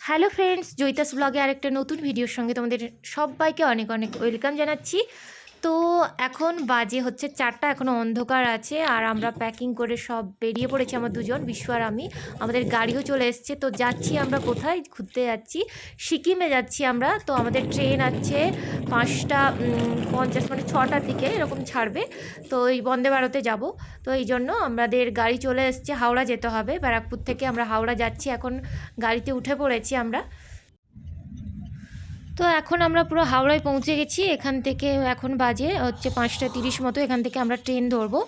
Hello friends জৈতাস ব্লগে আরেকটা নতুন ভিডিওর সঙ্গে তোমাদের সবাইকে অনেক অনেক ওয়েলকাম জানাচ্ছি। তো এখন বাজে হচ্ছে চারটা এখনও অন্ধকার আছে আর আমরা প্যাকিং করে সব বেরিয়ে পড়েছি আমার দুজন বিশ্ব আর আমি। আমাদের গাড়িও চলে এসছে, তো যাচ্ছি আমরা কোথায়? ঘুরতে যাচ্ছি। সিকিমে যাচ্ছি আমরা, তো আমাদের ট্রেন আছে পাঁচটা পঞ্চাশ মানে ছটার দিকে, এরকম ছাড়বে। তো এই বন্দে ভারতে যাব। তো এই জন্য আমাদের গাড়ি চলে এসছে, হাওড়া যেতে হবে। ব্যারাকপুর থেকে আমরা হাওড়া যাচ্ছি, এখন গাড়িতে উঠে পড়েছি আমরা। তো এখন আমরা পুরো হাওড়ায় পৌঁছে গেছি। এখান থেকে এখন বাজে হচ্ছে পাঁচটা তিরিশ মতো। এখান থেকে আমরা ট্রেন ধরবো।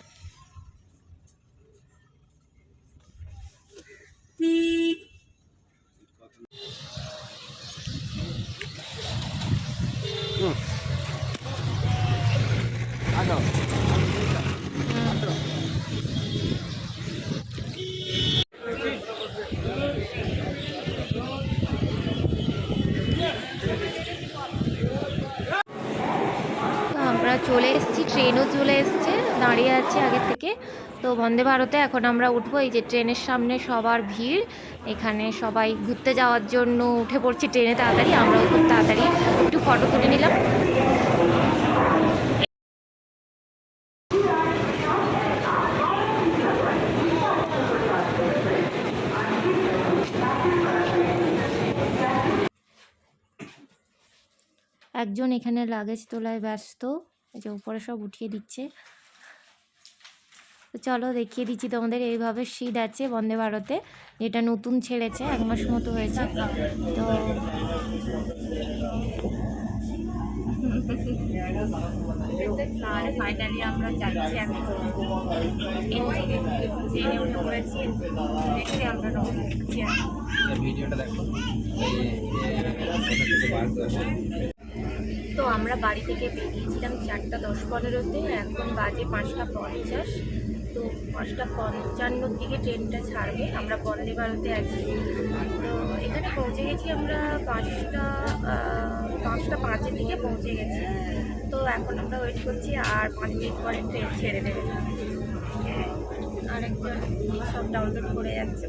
তো আমরা চলে এসেছি, ট্রেনও চলে এসছে, দাঁড়িয়ে আছে আগে থেকে। তো বন্দে ভারতে এখন আমরা উঠবো, এই যে ট্রেনের সামনে সবার ভিড়। এখানে সবাই ঘুরতে যাওয়ার জন্য উঠে পড়ছি ট্রেনে তাড়াতাড়ি, আমরাও খুব তাড়াতাড়ি একটু ফটো তুলে নিলাম। একজন এখানে লাগেজ তোলায় ব্যস্ত। এই যে উপরে সব উঠিয়ে দিচ্ছে। তো চলো দেখিয়ে দিচ্ছি তোমাদের এইভাবে সিট আছে বন্দে ভারতে যেটা নতুন ছেড়েছে এক মাস মতো হয়েছে। তো ফাইনালি আমরা যাচ্ছি এখন। ট্রেনে উঠে পড়েছি দেখে আমরা রওনা দিচ্ছি এখন। ভিডিওটা দেখো তো আমরা বাড়ি থেকে বেরিয়েছিলাম চারটা দশ পনেরোতে, এখন বাজে পাঁচটা পঞ্চাশ। তো পাঁচটা পঞ্চান্নর দিকে ট্রেনটা ছাড়বে, আমরা বন্দে ভারতে আছি। তো এখানে পৌঁছে গেছি আমরা পাঁচটা পাঁচটা পাঁচের দিকে পৌঁছে গেছি। তো এখন আমরা ওয়েট করছি আর পাঁচ মিনিট পরে ট্রেন ছেড়ে দেবে। আরেকজন সব ডাউনলোড করে যাচ্ছে।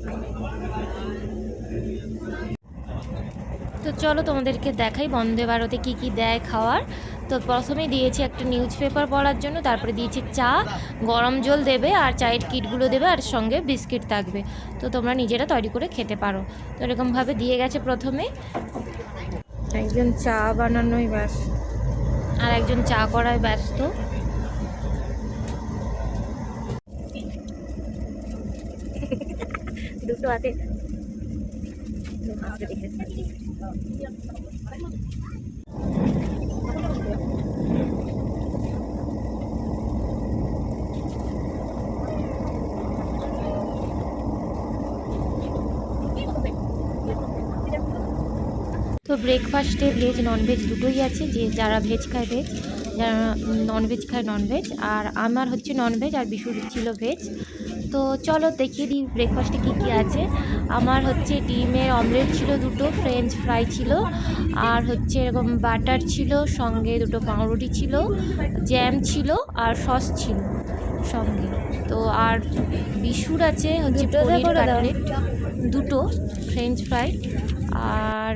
তো চলো তোমাদেরকে দেখাই বন্দে ভারতে কী কী দেয় খাওয়ার। তো প্রথমে দিয়েছি একটা নিউজ পেপার পড়ার জন্য তারপরে দিয়েছি চা গরম জল দেবে আর চায়ের কিটগুলো দেবে আর সঙ্গে বিস্কিট থাকবে। তো তোমরা নিজেরা তৈরি করে খেতে পারো। তো এরকমভাবে দিয়ে গেছে প্রথমে। একজন চা বানানোই ব্যস্ত। আর একজন চা করায় ব্যস্ত। দুটো হাতে। তো ব্রেকফাস্টে ভেজ ননভেজ দুটোই আছে, যে যারা ভেজ খায় ভেজ যারা ননভেজ খায় ননভেজ আর আমার হচ্ছে ননভেজ আর বিশুর ছিল ভেজ তো চলো দেখিয়ে দিই ব্রেকফাস্টে কী কী আছে। আমার হচ্ছে ডিমের অমলেট ছিল দুটো ফ্রেঞ্চ ফ্রাই ছিল আর হচ্ছে এরকম বাটার ছিল সঙ্গে দুটো পাউরুটি ছিল জ্যাম ছিল আর সস ছিল সঙ্গে। তো আর বিশুর আছে হচ্ছে পনির কাটলেট দুটো ফ্রেঞ্চ ফ্রাই আর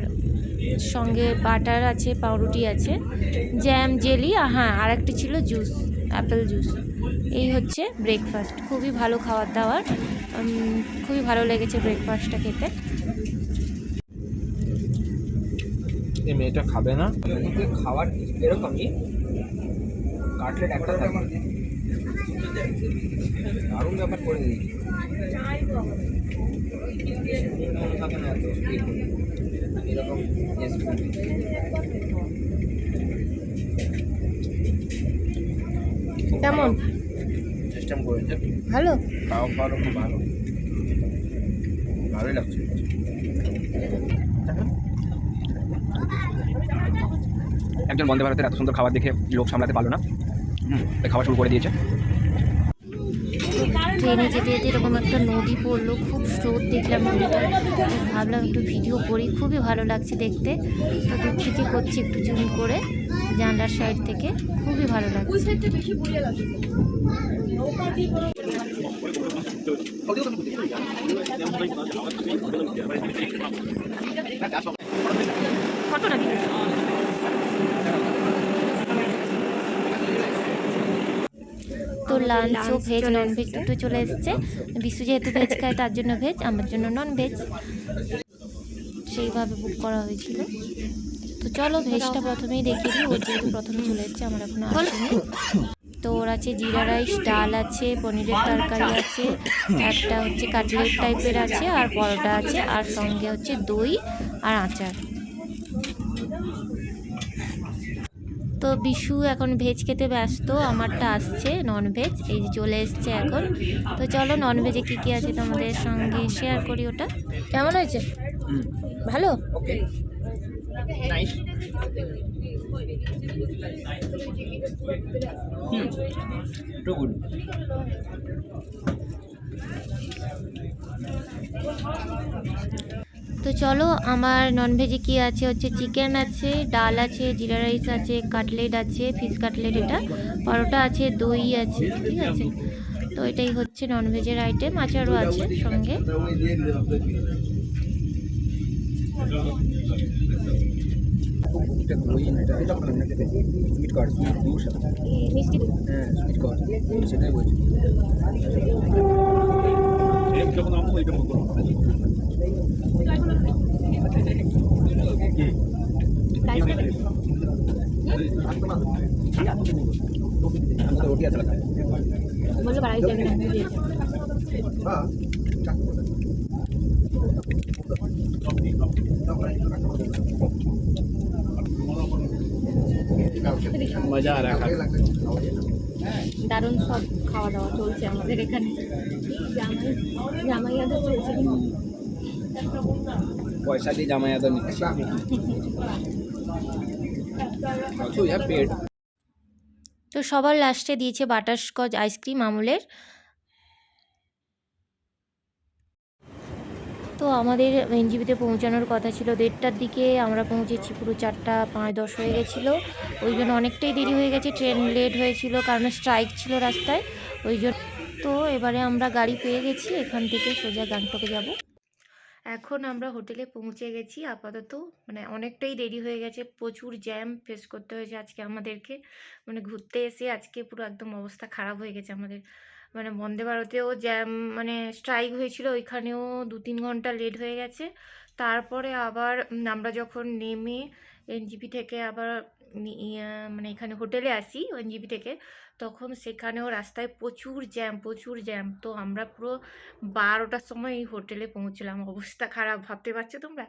সঙ্গে বাটার আছে পাউরুটি আছে জ্যাম জেলি হ্যাঁ আর একটি ছিল জুস অ্যাপেল জুস। এই হচ্ছে ব্রেকফাস্ট খুবই ভালো খাবার দাবার খুবই ভালো লেগেছে ব্রেকফাস্টটা খেতে। এই মেয়েটা খাবে না? খাবার এরকমই। কাটলেট একটা দারুণ ব্যাপার করে করে। এরকম। কেমন? সিস্টেম করেছে। ভালো? খাওয়া খাওয়ারও খুব ভালো। ভালোই লাগছে। একজন বন্দে ভারতের এত সুন্দর খাবার দেখে লোক সামলাতে পারল না। তাই খাওয়া শুরু করে দিয়েছে। ট্রেনে যেতে যেতে এরকম একটা নদী পড়ল খুব স্রোত দেখলাম নদীটা। ভাবলাম একটু ভিডিও করি খুবই ভালো লাগছে দেখতে। তো দূর থেকে করছি একটু জুম করে। জানলার সাইড থেকে। খুবই ভালো লাগছে। তো লাঞ্চ ও ভেজ নন ভেজ দুটো চলে এসছে। বিশু যেহেতু ভেজ খায় তার জন্য ভেজ আমার জন্য নন ভেজ সেইভাবে বুক করা হয়েছিল। তো চলো ভেজটা প্রথমেই দেখিয়ে দিই। ওর যেহেতু প্রথমে চলে এসছে আমার এখন আসেনি। তো ওর আছে জিরা রাইস ডাল আছে পনিরের তরকারি আছে একটা হচ্ছে কাটলেট টাইপের আছে আর পরোটা আছে আর সঙ্গে হচ্ছে দই আর আচার। তো বিশু এখন ভেজ খেতে ব্যস্ত আমারটা আসছে নন ভেজ এই যে চলে এসছে এখন। তো চলো নন ভেজে কী কী আছে তোমাদের সঙ্গে শেয়ার করি ওটা? কেমন হয়েছে? ভালো? ওকে নাইস টু গুড তো চলো, আমার ননভেজে কি আছে? হচ্ছে চিকেন আছে, ডাল আছে, জিরা রাইস আছে কাটলেট আছে ফিশ কাটলেট এটা। পরোটা আছে, দই আছে, ঠিক আছে? তো এটাই হচ্ছে ননভেজের আইটেম আচারও আছে সঙ্গে। সুইট কর সুইট হ্যাঁ সুইট কর সেটাই বলছি যখন আমি ওইটা রুটি আছে বলল বাড়াই যাবে না। হ্যাঁ মজা রাখা দারুণ সব খাওয়া দাওয়া চলছে আমাদের এখানে। পয়সা দিয়ে জামাই আদর নিচ্ছে হ্যাঁ, তো সবার লাস্টে দিয়েছে বাটারস্কচ আইসক্রিম আমুলের। তো আমাদের এনজিবিতে পৌঁছানোর কথা ছিল। দেড়টার দিকে আমরা পৌঁছেছি, পুরো চারটা পাঁচ দশ হয়ে গেছিল। ওই জন্য অনেকটাই দেরি হয়ে গেছে, ট্রেন লেট হয়েছিল, কারণ স্ট্রাইক ছিল রাস্তায়। ওই জন্য তো এবারে আমরা গাড়ি পেয়ে গেছি, এখান থেকে সোজা গ্যাংটকে যাব। এখন আমরা হোটেলে পৌঁছে গেছি, আপাতত মানে অনেকটাই দেরি হয়ে গেছে, প্রচুর জ্যাম ফেস করতে হয়েছে আজকে আমাদেরকে। মানে ঘুরতে এসে আজকে পুরো একদম অবস্থা খারাপ হয়ে গেছে আমাদের। মানে বন্দে ভারতেও জ্যাম মানে স্ট্রাইক হয়েছিল, ওইখানেও দু তিন ঘণ্টা লেট হয়ে গেছে। তারপরে আবার আমরা যখন নেমে এনজিপি থেকে আবার মানে এখানে হোটেলে আসি এনজিপি থেকে। তখন সেখানেও রাস্তায় প্রচুর জ্যাম প্রচুর জ্যাম। তো আমরা পুরো বারোটার সময় হোটেলে পৌঁছলাম। অবস্থা খারাপ, ভাবতে পারছ তোমরা?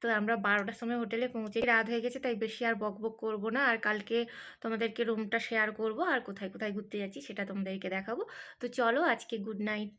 তো আমরা বারোটার সময় হোটেলে পৌঁছে রাত হয়ে গেছে, তাই বেশি আর বক বক করব না। আর কালকে তোমাদেরকে রুমটা শেয়ার করব। আর কোথায় কোথায় ঘুরতে যাচ্ছি সেটা তোমাদেরকে দেখাবো। তো চলো আজকে গুড নাইট